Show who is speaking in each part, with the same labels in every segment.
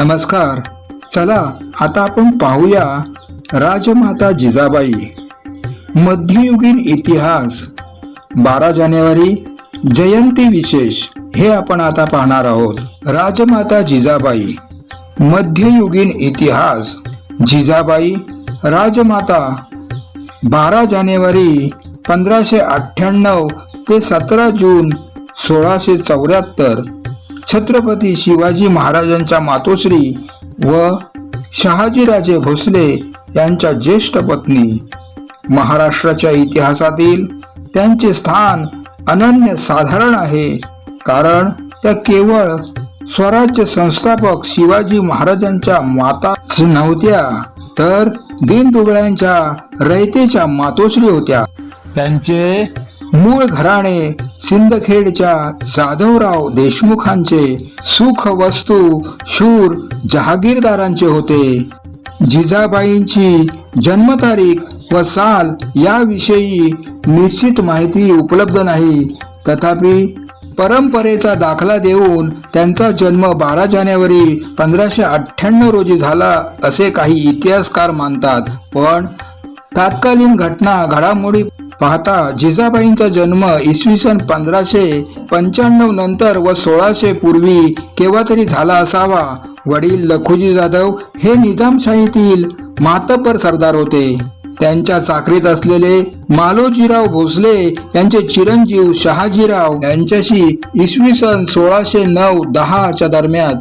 Speaker 1: नमस्कार. चला आता आपण पाहूया राजमाता जिजाबाई. मध्ययुगीन इतिहास. बारा जानेवारी जयंती विशेष हे आपण आता पाहणार आहोत. राजमाता जिजाबाई. मध्ययुगीन इतिहास. जिजाबाई राजमाता. बारा जानेवारी पंधराशे अठ्ठ्याण्णव ते सतरा जून सोळाशे चौऱ्याहत्तर. छत्रपती शिवाजी महाराजांच्या मातोश्री व शहाजीराजे भोसले यांच्या ज्येष्ठ पत्नी. महाराष्ट्राच्या इतिहासातील त्यांचे स्थान अनन्य साधारण आहे कारण त्या केवळ स्वराज्य संस्थापक शिवाजी महाराजांच्या माताच नव्हत्या तर दीनदुबळ्यांच्या रयतेच्या मातोश्री होत्या. त्यांचे मूळ घराणे सिंदखेडच्या जाधवराव देशमुखांचे सुख वस्तू शूर जहागीरदारांचे होते. जिजाबाईंची जन्मतारीख व साल याविषयी निश्चित माहिती उपलब्ध नाही. तथापि परंपरेचा दाखला देऊन त्यांचा जन्म बारा जानेवारी पंधराशे अठ्ठ्याण्णव रोजी झाला असे काही इतिहासकार मानतात. पण तात्कालीन घटना घडामोडी पाहता जिजाबाईंचा जन्म इसवी सन पंधराशे पंच्याण्णव नंतर व सोळाशे पूर्वी केव्हा तरी झाला असावा. वडील लखुजी जाधव हे निजामशाहीतील मातपर सरदार होते. त्यांच्या चाकरीत असलेले मालोजीराव भोसले यांचे चिरंजीव शहाजीराव यांच्याशी इसवी सन सोळाशे नऊ दहाच्या दरम्यान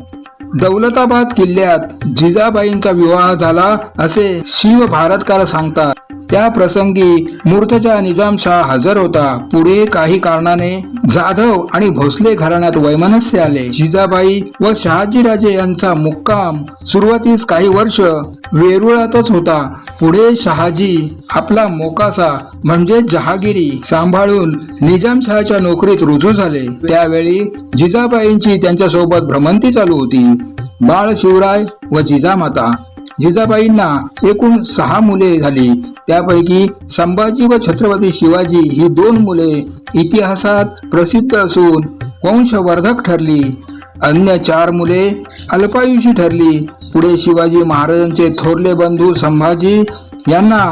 Speaker 1: दौलताबाद किल्ल्यात जिजाबाईंचा विवाह झाला असे शिव भारतकार सांगतात. त्या प्रसंगी मूर्तजा निजामशाह हजर होता. पुढे काही कारणाने जाधव आणि भोसले घराण्यात वैमनस्य आले. जिजाबाई व शहाजीराजे यांचा मुक्काम सुरुवातीस काही वर्ष वेरुळातच होता. पुढे शहाजी आपला मोकासा म्हणजे जहागिरी सांभाळून निजामशहाच्या नोकरीत रुजू झाले. त्यावेळी जिजाबाईंची त्यांच्यासोबत भ्रमंती चालू होती. बाळ शिवराय व जिजामाता जिजाबाईंना एकूण सहा मुले झाली. त्यापैकी संभाजी व छत्रपती शिवाजी ही दोन मुले इतिहासात प्रसिद्ध असून वंशवर्धक ठरली. अन्य चार मुले अल्पायुषी ठरली. पुढे शिवाजी महाराजांचे थोरले बंधू संभाजी यांना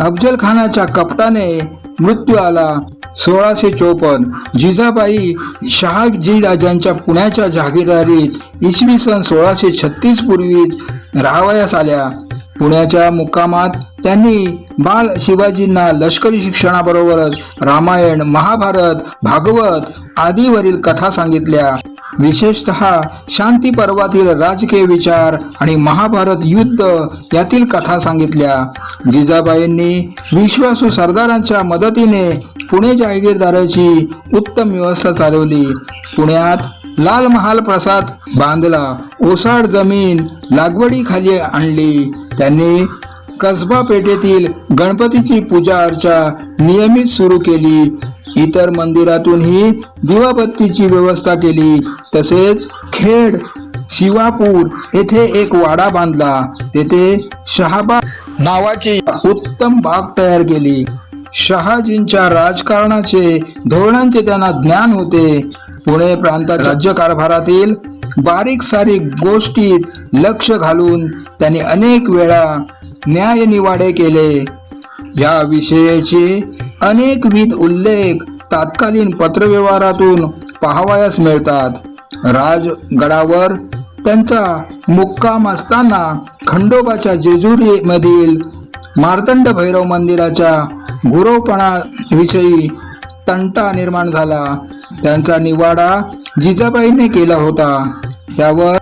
Speaker 1: अफजल खानाच्या कपटाने मृत्यू आला. सोळाशे चोपन्न. जिजाबाई शहाजी राजांच्या पुण्याच्या जहागीरदारीत इसवी सन सोळाशे छत्तीस पूर्वीच राहावयास आल्या. पुण्याच्या मुक्कामात त्यांनी बाल शिवाजींना लष्करी शिक्षणाबरोबरच रामायण महाभारत भागवत आदीवरील कथा सांगितल्या. विशेषत शांती पर्वातील राजकीय विचार आणि महाभारत युद्ध यातील कथा सांगितल्या. जिजाबाईंनी विश्वासू सरदारांच्या मदतीने पुणे जहागीरदाराची उत्तम व्यवस्था चालवली. पुण्यात लाल महाल प्रसाद बांधला. ओसाड जमीन लागवडीखाली आणली. त्यांनी कसबा पेठेतील गणपतीची पूजा अर्चा नियमित सुरू केली. इतर मंदिरातूनही दिवाबत्तीची व्यवस्था केली. तसेच खेड शिवापूर येथे एक वाडा बांधला. तेथे शहाबा नावाची उत्तम बाग तयार केली. शहाजींच्या राजकारणाचे धोरणांचे त्यांना ज्ञान होते. पुणे प्रांतात राज्यकारभारातील बारीक सारीक गोष्टीत लक्ष घालून त्यांनी अनेक वेळा न्यायनिवाडे केले. या विषयाचे अनेकविध उल्लेख तात्कालीन पत्रव्यवहारातून पाहावयास मिळतात. राजगडावर त्यांचा मुक्काम असताना खंडोबाच्या जेजुरीमधील मार्तंड भैरव मंदिराच्या गुरवपणाविषयी तंटा निर्माण झाला. त्यांचा निवाडा जिजाबाईंनी केला होता. त्यावर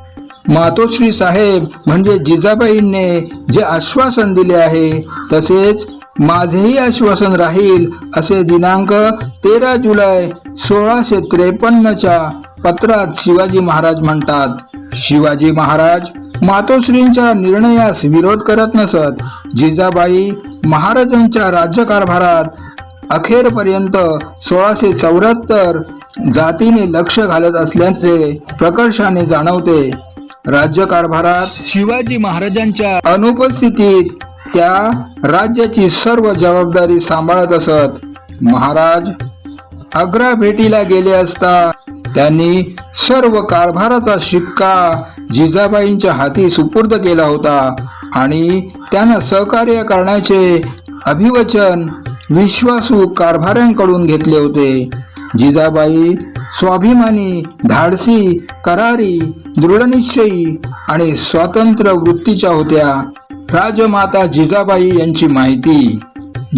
Speaker 1: मातोश्री साहेब म्हणजे जिजाबाईंनी जे आश्वासन दिले आहे तसेच माझेही आश्वासन राहील असे दिनांक तेरा जुलै सोळाशे त्रेपन्नच्या पत्रात शिवाजी महाराज म्हणतात. शिवाजी महाराज मातोश्रींच्या निर्णयास विरोध करत नसत. जिजाबाई महाराजांच्या राज्यकारभारात अखेरपर्यंत सोळाशे चौऱ्याहत्तर जातीने लक्ष घालत असल्याचे प्रकर्षाने जाणवते. राज्यकारभारात शिवाजी महाराजांच्या अनुपस्थितीत त्या राज्याची सर्व जबाबदारी सांभाळत असत. महाराज आग्रा भेटीला गेले असता त्यांनी सर्व कारभाराचा शिक्का जिजाबाईंच्या हाती सुपूर्द केला होता आणि त्यानं सहकार्य करण्याचे अभिवचन विश्वासू कारभाऱ्यांकडून घेतले होते. जिजाबाई स्वाभिमानी धाडसी करारी दृढनिश्चयी आणि स्वतंत्र वृत्तीच्या होत्या. राजमाता जिजाबाई यांची माहिती.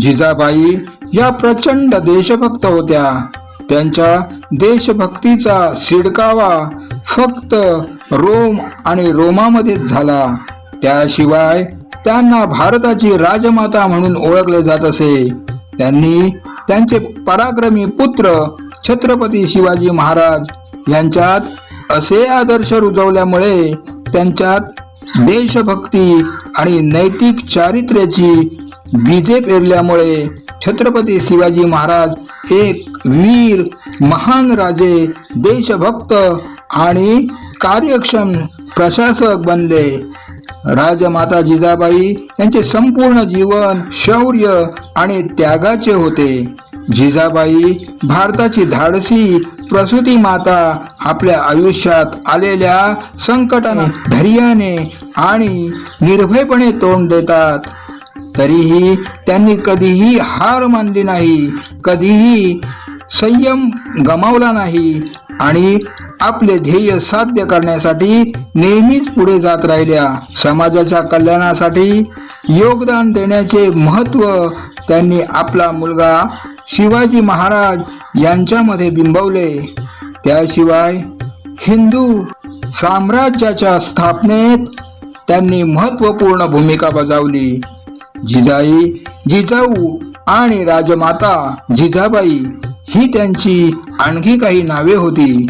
Speaker 1: जिजाबाई या प्रचंड देशभक्त होत्या. त्यांच्या देशभक्तीचा शिडकावा फक्त रोम आणि रोमामध्येच झाला. त्याशिवाय त्यांना भारताची राजमाता म्हणून ओळखले जात असे. त्यांनी त्यांचे पराक्रमी पुत्र छत्रपती शिवाजी महाराज यांच्यात असे आदर्श रुजवल्यामुळे त्यांच्यात देशभक्ती आणि नैतिक चारित्र्याची बीजे पेरल्यामुळे छत्रपती शिवाजी महाराज एक वीर महान राजे देशभक्त आणि कार्यक्षम प्रशासक बनले. राजमाता जिजाबाई यांचे संपूर्ण जीवन शौर्य आणि त्यागाचे होते. जिजाबाई भारताची धाडसी प्रसूती माता आपल्या आयुष्यात आलेल्या संकटाने धैर्याने आणि निर्भयपणे तोंड देतात. तरीही त्यांनी कधीही हार मानली नाही कधीही संयम गमावला नाही आणि आपले ध्येय साध्य करण्यासाठी नेहमीच पुढे जात राहिल्या. समाजाच्या कल्याणासाठी योगदान देण्याचे महत्त्व त्यांनी आपला मुलगा शिवाजी महाराज यांच्यामध्ये बिंबवले. त्याशिवाय हिंदू साम्राज्याच्या स्थापनेत त्यांनी महत्त्वपूर्ण भूमिका बजावली. जिजाई जिजाऊ आणि राजमाता जिजाबाई ही त्यांची आणखी काही नावे होती.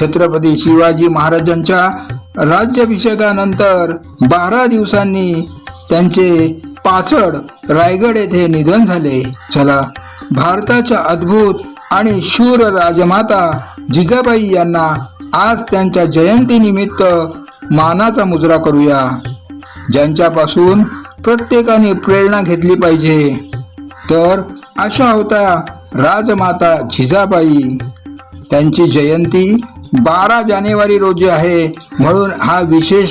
Speaker 1: छत्रपती शिवाजी महाराजांच्या राज्याभिषेकानंतर बारा दिवसांनी त्यांचे पाचड रायगड येथे निधन झाले. चला भारताच्या अद्भुत आणि शूर राजमाता जिजाबाई यांना आज त्यांच्या जयंतीनिमित्त मानाचा मुजरा करूया. ज्यांच्यापासून प्रत्येकाने प्रेरणा घेतली पाहिजे. तर अशा होत्या राजमाता जिजाबाई. त्यांची जयंती बारा जानेवारी रोजी आहे. म्हणून हा विशेष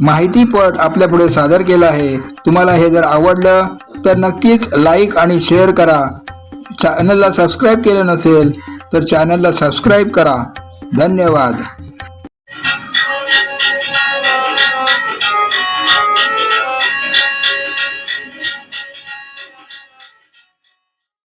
Speaker 1: माहितीपट आपल्यापुढे सादर केला आहे. तुम्हाला हे जर आवडलं तर नक्कीच लाईक आणि शेअर करा. चॅनलला सबस्क्राईब केलं नसेल तर चॅनलला सबस्क्राईब करा. धन्यवाद.